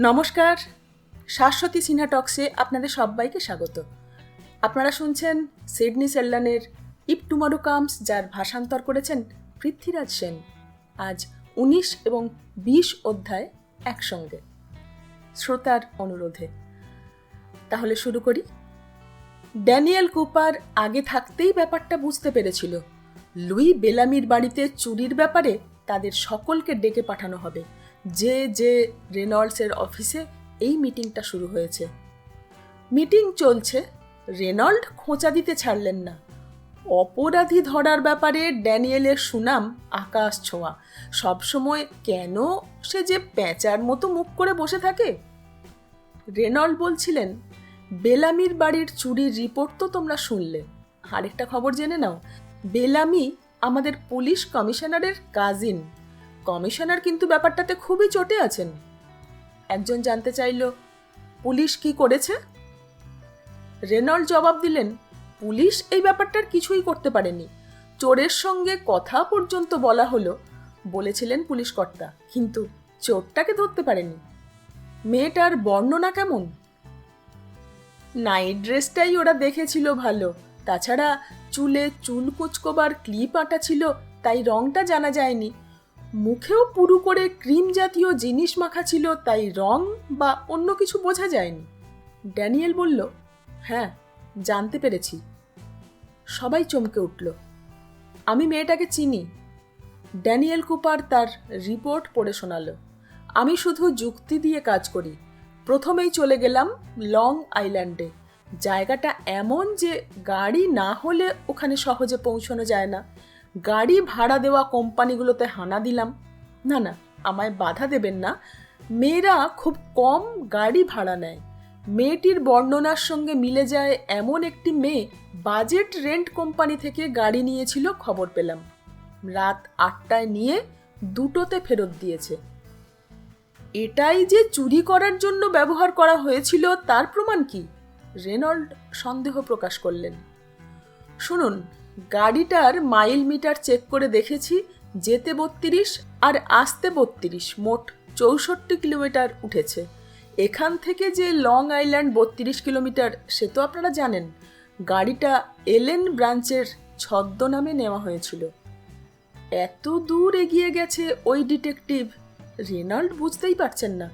নমস্কার, শাশ্বতী সিনহা টক্সে আপনাদের সবাইকে স্বাগত। আপনারা শুনছেন সিডনি সেল্লানের ইপ টুমারো কামস, যার ভাষান্তর করেছেন পৃথ্বীরাজ সেন। আজ উনিশ এবং বিশ অধ্যায় একসঙ্গে। শ্রোতার অনুরোধে। তাহলে শুরু করি। ড্যানিয়েল কুপার আগে থাকতেই ব্যাপারটা বুঝতে পেরেছিল। লুই বেলামির বাড়িতে চুরির ব্যাপারে তাদের সকলকে ডেকে পাঠানো হবে। যে যে রেনল্ডসের অফিসে এই মিটিংটা শুরু হয়েছে। মিটিং চলছে, রেনল্ড খোঁচা দিতে ছাড়লেন না। অপরাধী ধরার ব্যাপারে ড্যানিয়েলের সুনাম আকাশ ছোঁয়া। সবসময় কেন সে যে প্যাঁচার মতো মুখ করে বসে থাকে? রেনল্ড বলছিলেন, বেলামির বাড়ির চুরির রিপোর্ট তো তোমরা শুনলে। আরেকটা খবর জেনে নাও, বেলামি আমাদের পুলিশ কমিশনারের কাজিন। কমিশনার কিন্তু ব্যাপারটাতে খুবই চটে আছেন। একজন জানতে চাইল, পুলিশ কি করেছে? রেনল্ড জবাব দিলেন, পুলিশ এই ব্যাপারটার কিছুই করতে পারেনি। চোরের সঙ্গে কথা পর্যন্ত বলা হলো, বলেছিলেন পুলিশ কর্তা, কিন্তু চোরটাকে ধরতে পারেনি। মেয়েটার বর্ণনা কেমন? নাইট ড্রেসটাই ওরা দেখেছিল ভালো। তাছাড়া চুলে চুল কুচকোবার ক্লিপ আটা ছিল, তাই রংটা জানা যায়নি। মুখেও পুরু করে ক্রিম জাতীয় জিনিস মাখা ছিল, তাই রং বা অন্য কিছু বোঝা যায়নি। ড্যানিয়েল বলল হ্যাঁ জানতে পেরেছি। সবাই চমকে উঠল। আমি মেয়েটাকে চিনি। ড্যানিয়েল কুপার তার রিপোর্ট পড়ে শোনালো। আমি শুধু যুক্তি দিয়ে কাজ করি। প্রথমেই চলে গেলাম লং আইল্যান্ডে। জায়গাটা এমন যে গাড়ি না হলে ওখানে সহজে পৌঁছানো যায় না। গাড়ি ভাড়া দেওয়া কোম্পানিগুলোতে হানা দিলাম। না না, আমায় বাধা দেবেন না। মেয়েরা খুব কম গাড়ি ভাড়া নেয়। মেয়েটির বর্ণনার সঙ্গে মিলে যায় এমন একটি মেয়ে বাজেট রেন্ট কোম্পানি থেকে গাড়ি নিয়েছিল খবর পেলাম। রাত আটটায় নিয়ে দুটোতে ফেরত দিয়েছে। এটাই যে চুরি করার জন্য ব্যবহার করা হয়েছিল তার প্রমাণ কি? রেনল্ড সন্দেহ প্রকাশ করলেন। শুনুন গাড়িটার মাইল মিটার চেক করে দেখেছি, যেতে বত্রিশ আর আসতে বত্রিশ, মোট চৌষট্টি কিলোমিটার উঠেছে। এখান থেকে যে লং আইল্যান্ড বত্রিশ কিলোমিটার, সে তো আপনারা জানেন, গাড়িটা এলেন ব্রাঞ্চের ছদ্মনামে নেওয়া হয়েছিল। এত দূর এগিয়ে গেছে ওই ডিটেকটিভ, রেনাল্ড বুঝতেই পারছেন না।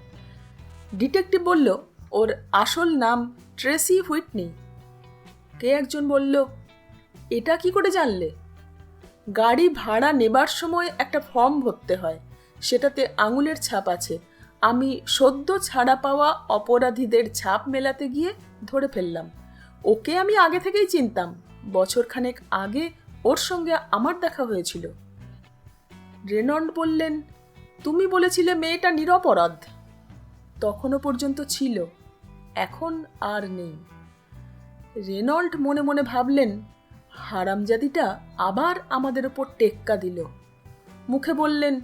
ডিটেকটিভ বলল, ওর আসল নাম ট্রেসি হুইটনি। কে একজন বলল এটা কি করে জানলে? গাড়ি ভাড়া নেবার সময় একটা ফর্ম ভরতে হয়। সেটাতে আঙুলের ছাপ আছে। আমি সদ্য ছাড়া পাওয়া অপরাধীদের ছাপ মেলাতে গিয়ে ধরে ফেললাম। ওকে আমি আগে থেকেই চিনতাম। বছরখানেক আগে ওর সঙ্গে আমার দেখা হয়েছিল। রেনল্ড বললেন, তুমি বলেছিলে মেয়েটা নিরপরাধ। তখনও পর্যন্ত ছিল। এখন আর নেই। রেনল্ড মনে মনে ভাবলেন হারামজাদিটা আবার আমাদের ওপর টেক্কা দিল। মুখে বললেন,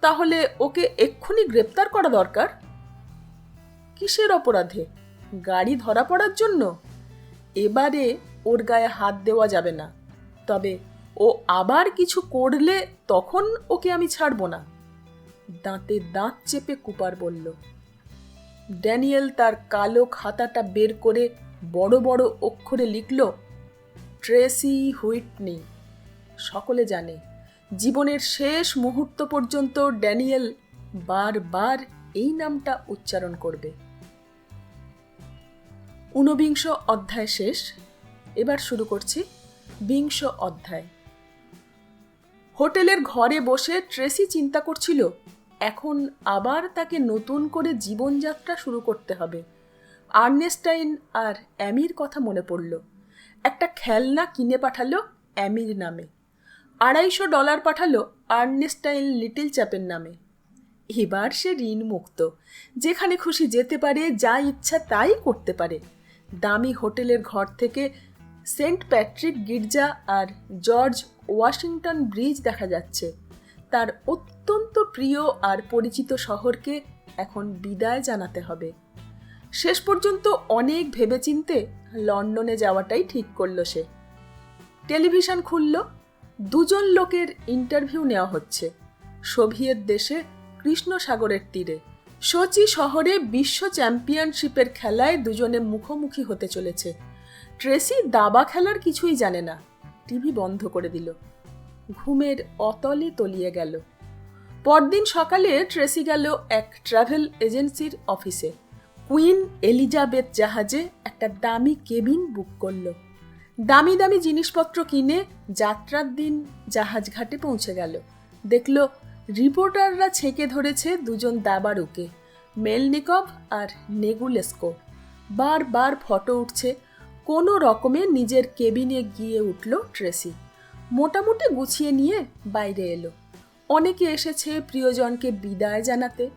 তাহলে ওকে এক্ষুনি গ্রেপ্তার করা দরকার? কিসের অপরাধে? গাড়ি ধরা পড়ার জন্য? এবারে ওর গায়ে হাত দেওয়া যাবে না। তবে ও আবার কিছু করলে তখন ওকে আমি ছাড়ব না। দাঁতে দাঁত চেপে কুপার বলল। ড্যানিয়েল তার কালো খাতাটা বের করে বড় বড় অক্ষরে লিখল ট্রেসি হুইটনি। সকলে জানে, জীবনের শেষ মুহূর্ত পর্যন্ত ড্যানিয়েল বারবার এই নামটা উচ্চারণ করবে। ঊনবিংশ অধ্যায় শেষ। এবার শুরু করছি বিংশ অধ্যায়। হোটেলের ঘরে বসে ট্রেসি চিন্তা করছিল, এখন আবার তাকে নতুন করে জীবনযাত্রা শুরু করতে হবে। আর্নেস্টাইন আর অ্যামির কথা মনে পড়ল। একটা খেলনা কিনে পাঠালো অ্যামির নামে। আড়াইশো ডলার পাঠালো আর্নেস্টাইন লিটল চ্যাপের নামে। এবার সে ঋণ মুক্ত যেখানে খুশি যেতে পারে, যা ইচ্ছা তাই করতে পারে। দামি হোটেলের ঘর থেকে সেন্ট প্যাট্রিক, গির্জা আর জর্জ ওয়াশিংটন ব্রিজ দেখা যাচ্ছে। তার অত্যন্ত প্রিয় আর পরিচিত শহরকে এখন বিদায় জানাতে হবে। শেষ পর্যন্ত অনেক ভেবেচিন্তে লন্ডনে যাওয়াটাই ঠিক করল সে। টেলিভিশন খুলল, দুজন লোকের ইন্টারভিউ নেওয়া হচ্ছে, সোভিয়েত দেশে কৃষ্ণ সাগরের তীরে। সোচি শহরে বিশ্ব চ্যাম্পিয়নশিপের খেলায় দুজনে মুখোমুখি হতে চলেছে। ট্রেসি দাবা খেলার কিছুই জানে না, টিভি বন্ধ করে দিল। ঘুমের অতলে তলিয়ে গেল। পরদিন সকালে ট্রেসি গেল এক ট্রাভেল এজেন্সির অফিসে কুইন এলিজাবেথ জাহাজে একটা দামি কেবিন বুক করল। দামি দামি জিনিসপত্র কিনে যাত্রার দিন জাহাজ ঘাটে পৌঁছে গেল। দেখল রিপোর্টাররা ছেঁকে ধরেছে দুজন দাবারুকে মেলনিকভ আর নেগুলেস্কো। বারবার ফটো উঠছে, কোনো রকমে নিজের কেবিনে গিয়ে উঠল ট্রেসি। মোটামুটি গুছিয়ে নিয়ে বাইরে এলো। অনেকে এসেছে প্রিয়জনকে বিদায় জানাতে।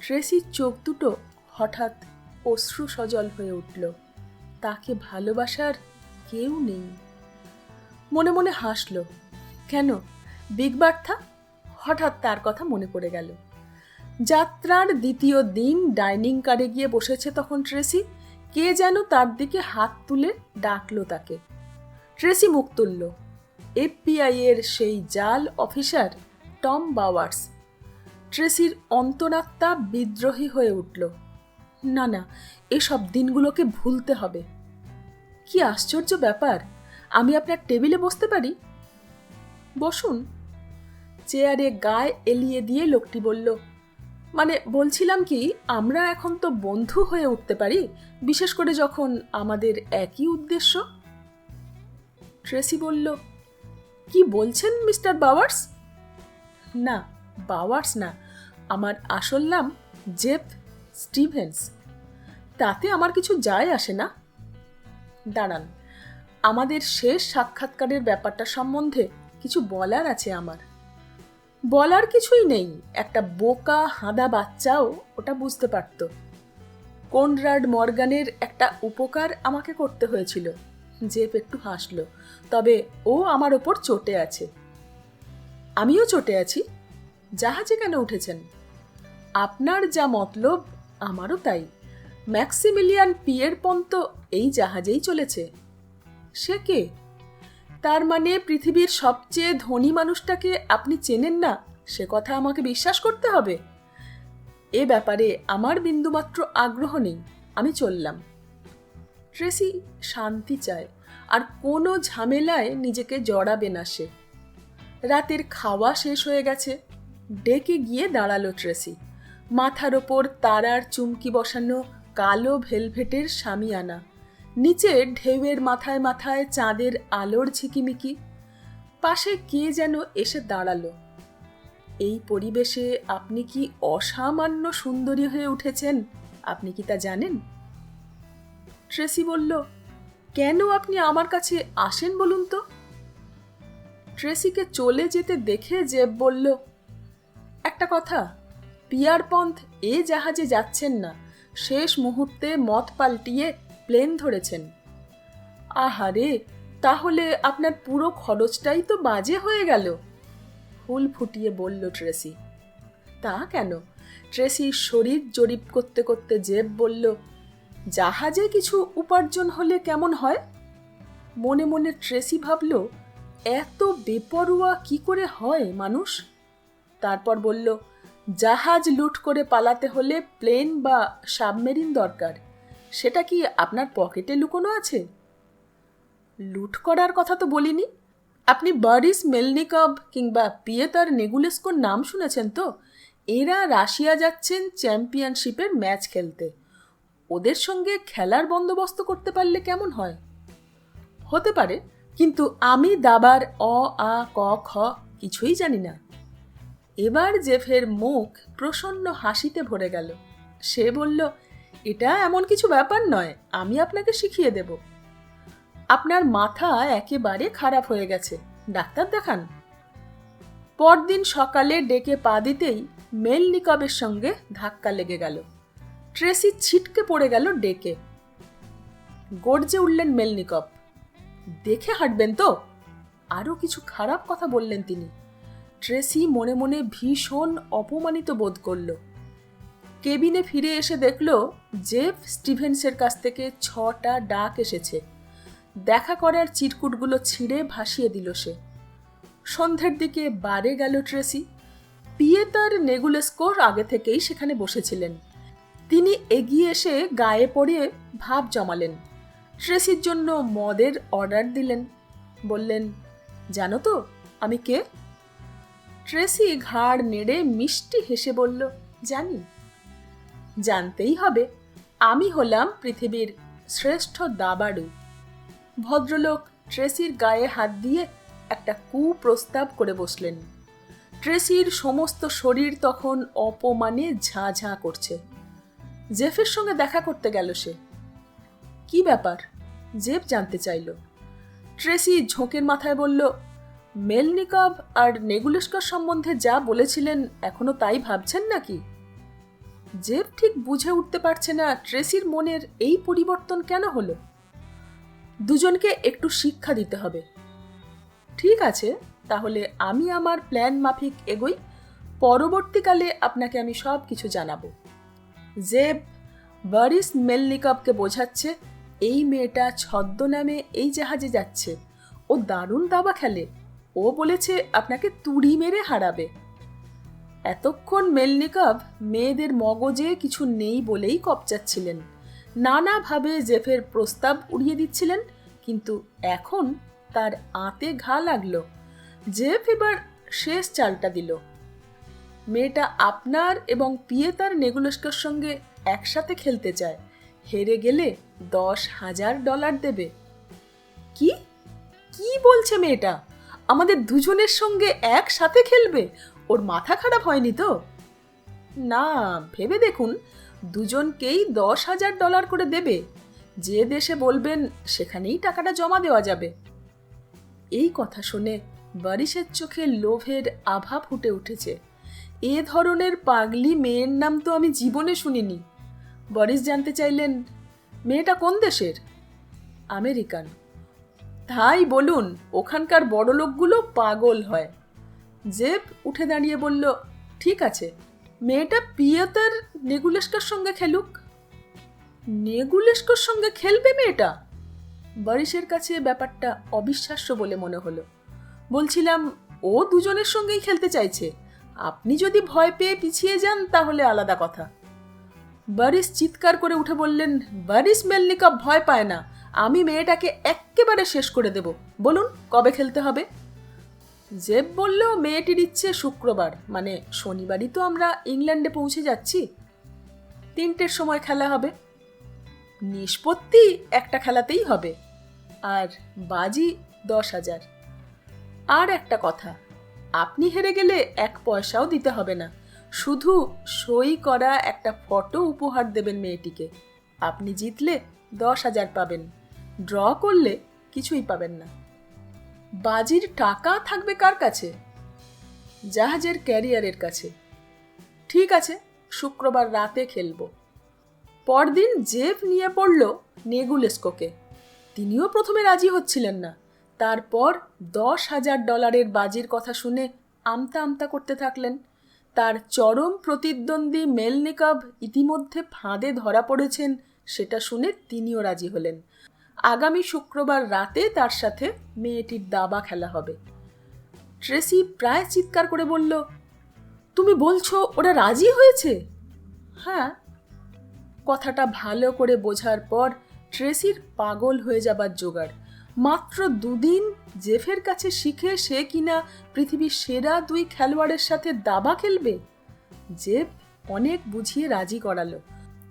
ট্রেসির চোখ দুটো হঠাৎ অশ্রু সজল হয়ে উঠল। তাকে ভালোবাসার কেউ নেই। মনে মনে হাসল। কেন? Big Bertha? হঠাৎ তার কথা মনে পড়ে গেল। যাত্রার দ্বিতীয় দিন ডাইনিং কারে গিয়ে বসেছে তখন ট্রেসি। কে যেন তার দিকে হাত তুলে ডাকলো তাকে। ট্রেসি মুখ তুলল। এফবিআই এর সেই জাল অফিসার টম বাওয়ার্স। ট্রেসির অন্তরাত্মা বিদ্রোহী হয়ে উঠল। না না, এসব দিনগুলোকে ভুলতে হবে। কি আশ্চর্য ব্যাপার, আমি আপনার টেবিলে বসতে পারি? বসুন। চেয়ারে গায়ে এলিয়ে দিয়ে লোকটি বলল মানে বলছিলাম কি, আমরা এখন তো বন্ধু হয়ে উঠতে পারি, বিশেষ করে যখন আমাদের একই উদ্দেশ্য? ট্রেসি বলল, কি বলছেন মিস্টার বাওয়ার্স? না বাওয়ার্স না, আমার আসল নাম জেফ স্টিভেন্স, তাতে আমার কিছু যায় আসে না? দাঁড়ান, আমাদের শেষ সাক্ষাৎকারের ব্যাপারটা সম্বন্ধে কিছু বলার আছে আমার। বলার কিছুই নেই, একটা বোকা হাঁদা বাচ্চাও ওটা বুঝতে পারত। কোনরাড মর্গানের একটা উপকার আমাকে করতে হয়েছিল, জেপ একটু হাসলো, তবে ও আমার ওপর চটে আছে। আমিও চটে আছি, জাহাজে কেন উঠেছেন? আপনার যা মতলব আমারও তাই। ম্যাক্সিমিলিয়ান পিয়ের পন্ত এই জাহাজেই চলেছে। সে কে? তার মানে পৃথিবীর সবচেয়ে ধনী মানুষটাকে আপনি চেনেন না? সে কথা আমাকে বিশ্বাস করতে হবে? এ ব্যাপারে আমার বিন্দুমাত্র আগ্রহ নেই। আমি চললাম। ট্রেসি শান্তি চায়, আর কোনো ঝামেলায় নিজেকে জড়াবে না সে। রাতের খাওয়া শেষ হয়ে গেছে। ডেকে গিয়ে দাঁড়াল ট্রেসি। মাথার ওপর তারার চুমকি বসানো কালো ভেলভেটের সামিয়ানা। নিচে ঢেউয়ের মাথায় মাথায় চাঁদের আলোর ঝিকিমিকি। পাশে কে যেন এসে দাঁড়াল। এই পরিবেশে আপনি কি অসামান্য সুন্দরী হয়ে উঠেছেন? আপনি কি তা জানেন? ট্রেসি বলল, কেন আপনি আমার কাছে আসেন বলুন তো? ট্রেসিকে চলে যেতে দেখে জেব বলল, একটা কথা পিয়ারপন্থ এ জাহাজে যাচ্ছেন না। শেষ মুহূর্তে মত পাল্টিয়ে প্লেন ধরেছেন। আহারে, তাহলে আপনার পুরো খরচটাই তো বাজে হয়ে গেল। ফুল ফুটিয়ে বলল ট্রেসি। তা কেন? ট্রেসি শরীর জরিপ করতে করতে জেব বলল, জাহাজে কিছু উপার্জন হলে কেমন হয়? মনে মনে ট্রেসি ভাবল, এত বেপরোয়া কি করে হয় মানুষ? তারপর বলল জাহাজ লুট করে পালাতে হলে প্লেন বা সাবমেরিন দরকার। সেটা কি আপনার পকেটে লুকোনো আছে? লুট করার কথা তো বলিনি। আপনি বারিস মেলনিকভ কিংবা পিয়েতার নেগুলেস্কোর নাম শুনেছেন তো? এরা রাশিয়া যাচ্ছেন চ্যাম্পিয়নশিপের ম্যাচ খেলতে। ওদের সঙ্গে খেলার বন্দোবস্ত করতে পারলে কেমন হয়? হতে পারে, কিন্তু আমি দাবার অ, আ, ক, খ কিছুই জানি না। এবার জেফের মুখ প্রসন্ন হাসিতে ভরে গেল। সে বলল, এটা এমন কিছু ব্যাপার নয়, আমি আপনাকে শিখিয়ে দেব। আপনার মাথা একেবারে খারাপ হয়ে গেছে, ডাক্তার দেখান। পরদিন সকালে ডেকে পা দিতেই মেলনিকবের সঙ্গে ধাক্কা লেগে গেল। ট্রেসি ছিটকে পড়ে গেল ডেকে। গর্জে উঠলেন মেলনিকপ দেখে হাঁটবেন তো? আরও কিছু খারাপ কথা বললেন তিনি। ট্রেসি মনে মনে ভীষণ অপমানিত বোধ করল। কেবিনে ফিরে এসে দেখল, জেফ স্টিভেন্সের কাছ থেকে ছটা ডাক এসেছে। দেখা করার চিরকুটগুলো ছিঁড়ে ভাসিয়ে দিল সে। সন্ধ্যের দিকে বারে গেল ট্রেসি। পিয়েতার নেগুলেস্কোর আগে থেকেই সেখানে বসেছিলেন। তিনি এগিয়ে এসে গায়ে পড়ে ভাব জমালেন। ট্রেসির জন্য মদের অর্ডার দিলেন। বললেন, জানো তো, আমি কে? ট্রেসি ঘাড় নেড়ে মিষ্টি হেসে বলল, জানি। জানতেই হবে, আমি হলাম পৃথিবীর শ্রেষ্ঠ দাবাড়ু। ভদ্রলোক ট্রেসির গায়ে হাত দিয়ে একটা কুপ্রস্তাব করে বসলেন। ট্রেসির সমস্ত শরীর তখন অপমানে ঝাঁ ঝাঁ করছে। জেফের সঙ্গে দেখা করতে গেল সে। কি ব্যাপার? জেফ জানতে চাইল। ট্রেসি ঝোঁকের মাথায় বলল মেলনিকভ আর নেগুলেস্কর সম্বন্ধে যা বলেছিলেন, এখনও তাই ভাবছেন নাকি? জেফ ঠিক বুঝে উঠতে পারছে না ট্রেসির মনের এই পরিবর্তন কেন হলো। দুজনকে একটু শিক্ষা দিতে হবে। ঠিক আছে, তাহলে আমি আমার প্ল্যান মাফিক এগোই, পরবর্তীকালে আপনাকে আমি সব কিছু জানাব। জেব বারিস মেলনিকভকে বোঝাচ্ছে, এই মেয়েটা ছদ্মনামে এই জাহাজে যাচ্ছে। ও দারুণ দাবা খেলে। ও বলেছে আপনাকে তুড়ি মেরে হারাবে। এতক্ষণ মেলনিকভ মেয়েদের মগজে কিছু নেই বলেই কপচাচ্ছিলেন। নানাভাবে জেফের প্রস্তাব উড়িয়ে দিচ্ছিলেন, কিন্তু এখন তার আঁতে ঘা লাগল। জেফ এবার শেষ চালটা দিল। মেয়েটা আপনার এবং পিয়েতার নেগুলেস্কর সঙ্গে একসাথে খেলতে চায়। হেরে গেলে দশ হাজার ডলার দেবে। কি? কি বলছে মেয়েটা? আমাদের দুজনের সঙ্গে একসাথে খেলবে? ওর মাথা খারাপ হয়নি তো? না, ভেবে দেখুন, দুজনকেই দশ হাজার ডলার করে দেবে। যে দেশে বলবেন, সেখানেই টাকাটা জমা দেওয়া যাবে। এই কথা শুনে বারিশের চোখে লোভের আভা ফুটে উঠেছে। এ ধরনের পাগলি মেয়ের নাম তো আমি জীবনে শুনিনি। বরিস জানতে চাইলেন, মেয়েটা কোন দেশের? আমেরিকান। তাই বলুন, ওখানকার বড় লোকগুলো পাগল হয়। জেব উঠে দাঁড়িয়ে বলল, ঠিক আছে, মেয়েটা পিয়তার নেগুলেস্কার সঙ্গে খেলুক। নেগুলেস্কর সঙ্গে খেলবে মেয়েটা? বারিশের কাছে ব্যাপারটা অবিশ্বাস্য বলে মনে হলো। বলছিলাম, ও দুজনের সঙ্গেই খেলতে চাইছে। আপনি যদি ভয় পেয়ে পিছিয়ে যান, তাহলে আলাদা কথা। বারিস চিৎকার করে উঠে বললেন বারিস মেলনিকা ভয় পায় না। আমি মেয়েটাকে এক্কেবারে শেষ করে দেব। বলুন, কবে খেলতে হবে? জেব বলল, মেয়েটির ইচ্ছে শুক্রবার মানে শনিবারই তো আমরা ইংল্যান্ডে পৌঁছে যাচ্ছি। তিনটের সময় খেলা হবে। নিষ্পত্তি একটা খেলাতেই হবে। আর বাজি দশ হাজার। আর একটা কথা, আপনি হেরে গেলে এক পয়সাও দিতে হবে না। শুধু সই করা একটা ফটো উপহার দেবেন মেয়েটিকে। আপনি জিতলে দশ হাজার পাবেন। ড্র করলে কিছুই পাবেন না। বাজির টাকা থাকবে কার কাছে? জাহাজের ক্যারিয়ারের কাছে। ঠিক আছে, শুক্রবার রাতে খেলব। পরদিন জেফ নিয়ে পড়ল নেগুলেস্কোকে। তিনিও প্রথমে রাজি হচ্ছিলেন না। তারপর দশ হাজার ডলারের বাজির কথা শুনে আমতা আমতা করতে থাকলেন। তার চরম প্রতিদ্বন্দ্বী মেলনিকভ ইতিমধ্যে ফাঁদে ধরা পড়েছেন, সেটা শুনে তিনিও রাজি হলেন। আগামী শুক্রবার রাতে তার সাথে মেয়েটির দাবা খেলা হবে। ট্রেসি প্রায় চিৎকার করে বলল, তুমি বলছো ওরা রাজি হয়েছে? হ্যাঁ। কথাটা ভালো করে বোঝার পর ট্রেসির পাগল হয়ে যাবার জোগাড়। মাত্র দুদিন জেফের কাছে শিখে সে কিনা পৃথিবীর সেরা দুই খেলোয়াড়ের সাথে দাবা খেলবে? জেফ অনেক বুঝিয়ে রাজি করালো।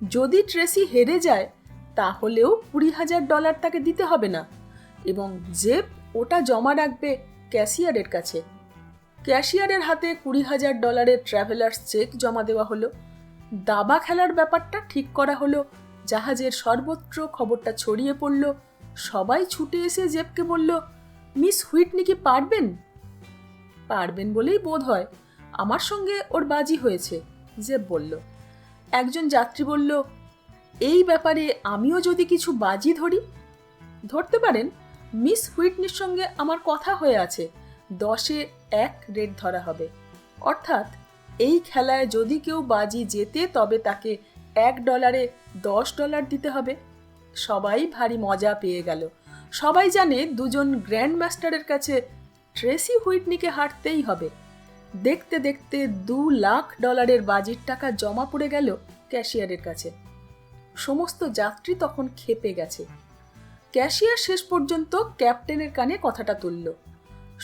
যদি ট্রেসি হেরে যায় তাহলেও কুড়ি হাজার ডলার তাকে দিতে হবে না। এবং জেফ ওটা জমা রাখবে ক্যাশিয়ারের কাছে। ক্যাশিয়ারের হাতে কুড়ি হাজার ডলারের ট্রাভেলার্স চেক জমা দেওয়া হলো। দাবা খেলার ব্যাপারটা ঠিক করা হলো। জাহাজের সর্বত্র খবরটা ছড়িয়ে পড়ল। সবাই ছুটে এসে জেবকে বলল, মিস হুইটনি কি পারবেন? পারবেন বলেই বোধ হয়। আমার সঙ্গে ওর বাজি হয়েছে, জেব বলল। একজন যাত্রী বলল এই ব্যাপারে আমিও যদি কিছু বাজি ধরি? ধরতে পারেন, মিস হুইটনির সঙ্গে আমার কথা হয়ে আছে, দশে এক রেট ধরা হবে। অর্থাৎ, এই খেলায় যদি কেউ বাজি জেতে তবে তাকে এক ডলারে দশ ডলার দিতে হবে। সবাই ভারী মজা পেয়ে গেল। সবাই জানে দুজন গ্র্যান্ড মাস্টারের কাছে ট্রেসি হুইটনিকে হারতেই হবে। দেখতে দেখতে দু লাখ ডলারের বাজির টাকা জমা পড়ে গেল ক্যাশিয়ারের কাছে। সমস্ত যাত্রী তখন খেপে গেছে। ক্যাশিয়ার শেষ পর্যন্ত ক্যাপ্টেনের কানে কথাটা তুলল।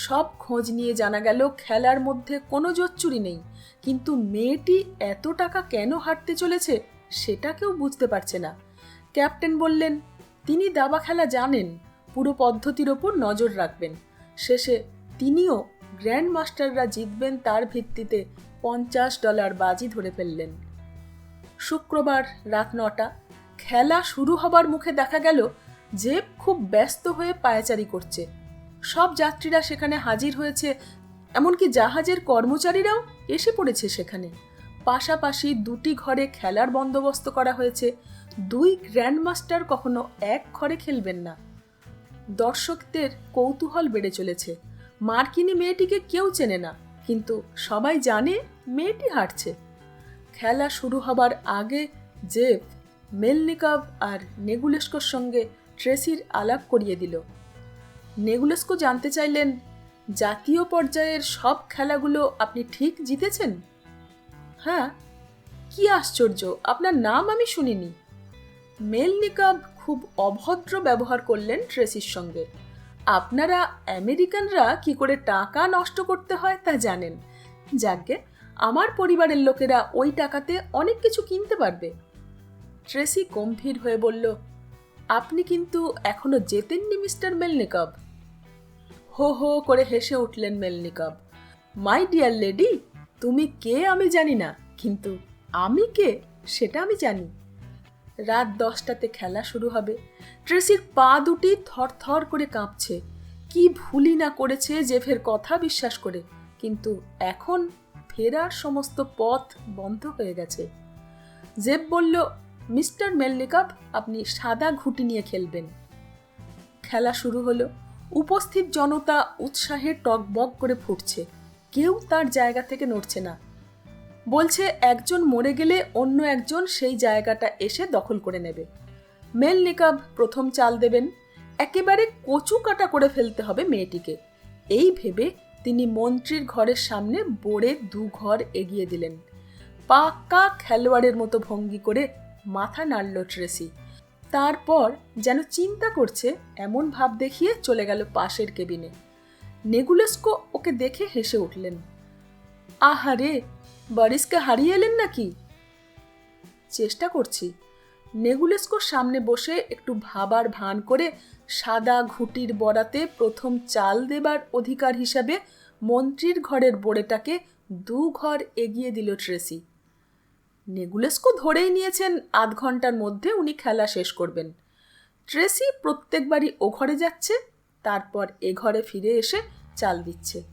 সব খোঁজ নিয়ে জানা গেল খেলার মধ্যে কোনো জোচ্চুরি নেই, কিন্তু মেয়েটি এত টাকা কেন হারতে চলেছে সেটা কেউ বুঝতে পারছে না। ক্যাপ্টেন বললেন, তিনি দাবা খেলা জানেন, পুরো পদ্ধতির ওপর নজর রাখবেন। শেষে তিনিও গ্র্যান্ড মাস্টাররা জিতবেন তার ভিত্তিতে পঞ্চাশ ডলার বাজি ধরে ফেললেন। শুক্রবার রাত নটা খেলা শুরু হবার মুখে দেখা গেল যে খুব ব্যস্ত হয়ে পায়চারি করছে। সব যাত্রীরা সেখানে হাজির হয়েছে, এমনকি জাহাজের কর্মচারীরাও এসে পড়েছে সেখানে। পাশাপাশি দুটি ঘরে খেলার বন্দোবস্ত করা হয়েছে, দুই গ্র্যান্ডমাস্টার কখনো এক ঘরে খেলবেন না। দর্শকদের কৌতূহল বেড়ে চলেছে, মার্কিনী মেয়েটিকে কেউ চেনে না, কিন্তু সবাই জানে মেয়েটি হারছে খেলা শুরু হবার আগে জেফ মেলনিকভ আর নেগুলেস্কোর সঙ্গে ট্রেসির আলাপ করিয়ে দিল। নেগুলেস্কো জানতে চাইলেন, জাতীয় পর্যায়ের সব খেলাগুলো আপনি ঠিক জিতেছেন? হ্যাঁ কি আশ্চর্য, আপনার নাম আমি শুনিনি। মেলনিকাব খুব অভদ্র ব্যবহার করলেন ট্রেসির সঙ্গে। আপনারা আমেরিকানরা কি করে টাকা নষ্ট করতে হয় তা জানেন? যাকে আমার পরিবারের লোকেরা ওই টাকাতে অনেক কিছু কিনতে পারবে। ট্রেসি গম্ভীর হয়ে বলল, আপনি কিন্তু এখনও জেতেননি মিস্টার মেলনিকব? হো হো করে হেসে উঠলেন মেলনিকব, মাই ডিয়ার লেডি, তুমি কে আমি জানি না, কিন্তু আমি কে সেটা আমি জানি। রাত দশটাতে খেলা শুরু হবে, ট্রেসির পা দুটি থরথর করে কাঁপছে, কি ভুলই না করেছে জেফের কথা বিশ্বাস করে, কিন্তু এখন ফেরার সমস্ত পথ বন্ধ হয়ে গেছে। জেব বলল মিস্টার মেলনিকাপ আপনি সাদা ঘুটি নিয়ে খেলবেন। খেলা শুরু হলো। উপস্থিত জনতা উৎসাহে টকবক করে ফুটছে। কেউ তার জায়গা থেকে নড়ছে না। বলছে, একজন মরে গেলে অন্য একজন সেই জায়গাটা এসে দখল করে নেবে। মেল নিকাব প্রথম চাল দেবেন। একেবারে কচু কাটা করে ফেলতে হবে মেয়েটিকে। এই ভেবে তিনি মন্ত্রীর ঘরের সামনে বোড়ে দু ঘর এগিয়ে দিলেন। পাক্কা খেলোয়াড়ের মতো ভঙ্গি করে মাথা নাড়ল ট্রেসি। তারপর যেন চিন্তা করছে, এমন ভাব দেখিয়ে চলে গেল পাশের কেবিনে। নেগুলেস্কো ওকে দেখে হেসে উঠলেন। আহারে, বরিসকে হারিয়ে এলেন নাকি? চেষ্টা করছি। নেগুলেস্কোর সামনে বসে একটু ভাবার ভান করে সাদা ঘুটির বরাতে প্রথম চাল দেবার অধিকার হিসাবে মন্ত্রীর ঘরের বোড়েটাকে দু ঘর এগিয়ে দিল ট্রেসি। নেগুলেস্কো ধরেই নিয়েছেন আধ ঘণ্টার মধ্যে উনি খেলা শেষ করবেন। ট্রেসি প্রত্যেকবারই ও ঘরে যাচ্ছে, তারপর এ ঘরে ফিরে এসে চাল দিচ্ছে।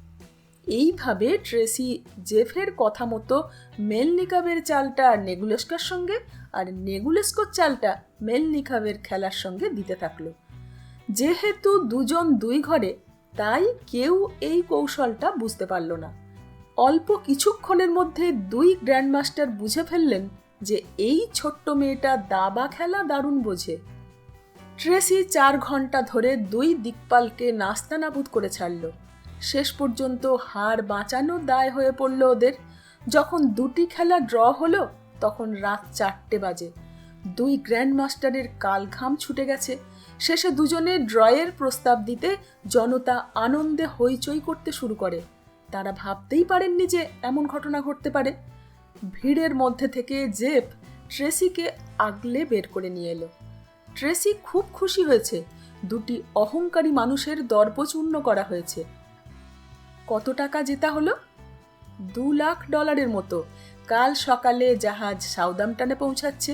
এইভাবে ট্রেসি জেফের কথা মতো মেলনিকাবের চালটা নেগুলেস্কার সঙ্গে আর নেগুলেস্কোর চালটা মেলনিকাবের খেলার সঙ্গে দিতে থাকল। যেহেতু দুজন দুই ঘরে, তাই কেউ এই কৌশলটা বুঝতে পারল না। অল্প কিছুক্ষণের মধ্যে দুই গ্র্যান্ডমাস্টার বুঝে ফেললেন যে এই ছোট্ট মেয়েটা দাবা খেলা দারুণ বোঝে। ট্রেসি চার ঘণ্টা ধরে দুই দিকপালকে নাস্তানাবুদ করে ছাড়ল। শেষ পর্যন্ত হার বাঁচানোর দায় হয়ে পড়ল ওদের। যখন দুটি খেলা ড্র হলো, তখন রাত চারটে বাজে। দুই গ্র্যান্ডমাস্টারের কাল ঘাম ছুটে গেছে। শেষে দুজনে ড্রয়ের প্রস্তাব দিতে জনতা আনন্দে হইচই করতে শুরু করে। তারা ভাবতেই পারেননি যে এমন ঘটনা ঘটতে পারে। ভিড়ের মধ্যে থেকে জেপ ট্রেসিকে আগলে বের করে নিয়ে এলো। ট্রেসি খুব খুশি হয়েছে। দুটি অহংকারী মানুষের দর্পচূর্ণ করা হয়েছে। কত টাকা জেতা হলো? দু লাখ ডলারের মতো। কাল সকালে জাহাজ সাউদামটানে পৌঁছাচ্ছে।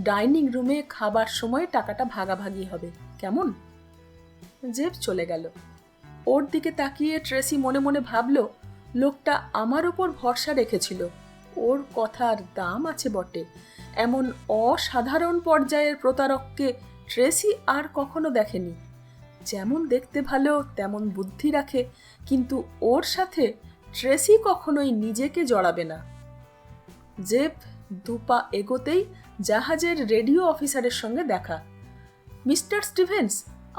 ডাইনিং রুমে খাবার সময় টাকাটা ভাগাভাগি হবে। কেমন? জেব চলে গেল। ওর দিকে তাকিয়ে ট্রেসি মনে মনে ভাবল, লোকটা আমার ওপর ভরসা রেখেছিল। ওর কথার দাম আছে বটে। এমন অসাধারণ পর্যায়ের প্রতারককে ট্রেসি আর কখনো দেখেনি। যেমন দেখতে ভালো, তেমন বুদ্ধি রাখে, কিন্তু ওর সাথে ট্রেসি কখনোই নিজেকে জড়াবে না। জেপ দুপা এগোতেই জাহাজের রেডিও অফিসারের সঙ্গে দেখা। মিস্টার স্টিভেন্স,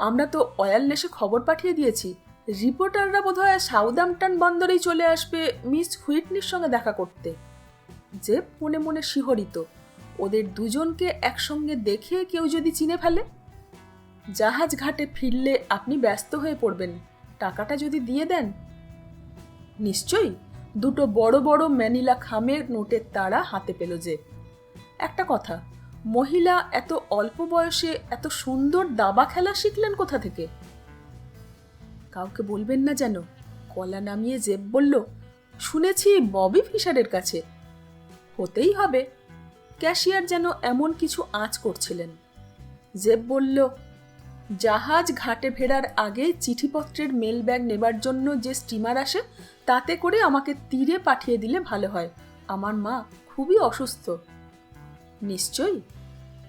আমরা তো অয়ারলেসে খবর পাঠিয়ে দিয়েছি। রিপোর্টাররা বোধহয় সাউদাম্পটন বন্দরেই চলে আসবে মিস হুইটনির সঙ্গে দেখা করতে। যে মনে মনে শিহরিত। ওদের দুজনকে একসঙ্গে দেখে কেউ যদি চিনে ফেলে? জাহাজ ঘাটে ফিরলে আপনি ব্যস্ত হয়ে পড়বেন। টাকাটা যদি দিয়ে দেন? নিশ্চয়ই। দুটো বড় বড় ম্যানিলা খামের নোটের তারা হাতে পেল যে। একটা কথা, মহিলা এত অল্প বয়সে এত সুন্দর দাবা খেলা শিখলেন কোথা থেকে? কাউকে বলবেন না যেন। কলা নামিয়ে জেব বলল, শুনেছি ববি ফিশারের কাছে। হতেই হবে। ক্যাশিয়ার যেন এমন কিছু আঁচ করছিলেন। জেব বলল, জাহাজ ঘাটে ফেরার আগে চিঠিপত্রের মেল ব্যাগ নেবার জন্য যে স্টিমার আসে, তাতে করে আমাকে তীরে পাঠিয়ে দিলে ভালো হয়। আমার মা খুবই অসুস্থ। নিশ্চয়ই?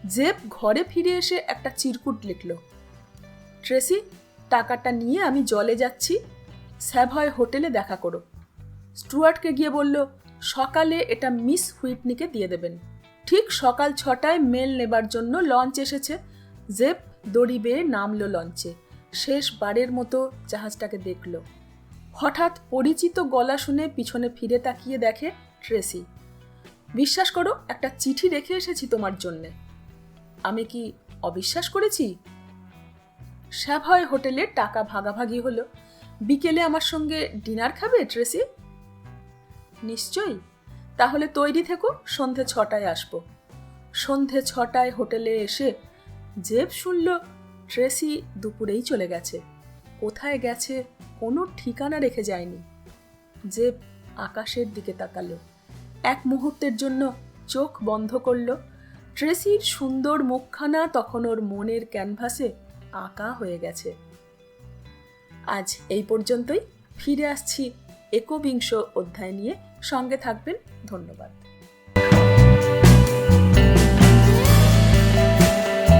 জেব ঘরে ফিরে এসে একটা চিরকুট লিখল, ট্রেসি টাকাটা নিয়ে আমি জলে যাচ্ছি। স্যাভয় হোটেলে দেখা করো। স্টুয়ার্টকে গিয়ে বলল, সকালে এটা মিস হুইটনিকে দিয়ে দেবেন। ঠিক সকাল ছটায় মেল নেবার জন্য লঞ্চ এসেছে। জেব দড়ি বেয়ে নামলো লঞ্চে। শেষবারের মতো জাহাজটাকে দেখল। হঠাৎ পরিচিত গলা শুনে পিছনে ফিরে তাকিয়ে দেখে ট্রেসি, বিশ্বাস করো, একটা চিঠি রেখে এসেছি তোমার জন্যে। আমি কি অবিশ্বাস করেছি? স্যাভয় হোটেলে টাকা ভাগাভাগি হলো। বিকেলে আমার সঙ্গে ডিনার খাবে, ট্রেসি? নিশ্চয়ই। তাহলে তৈরি থেকো, সন্ধে ছটায় আসব। সন্ধে ছটায় হোটেলে এসে জেব শুনল, ট্রেসি দুপুরেই চলে গেছে। কোথায় গেছে কোনো ঠিকানা রেখে যায়নি। জেব আকাশের দিকে তাকালো। এক মুহূর্তের জন্য চোখ বন্ধ করল। ট্রেসির সুন্দর মুখখানা তখন ওর মনের ক্যানভাসে আঁকা হয়ে গেছে। আজ এই পর্যন্তই। ফিরে আসছি একবিংশ অধ্যায় নিয়ে। সঙ্গে থাকবেন। ধন্যবাদ।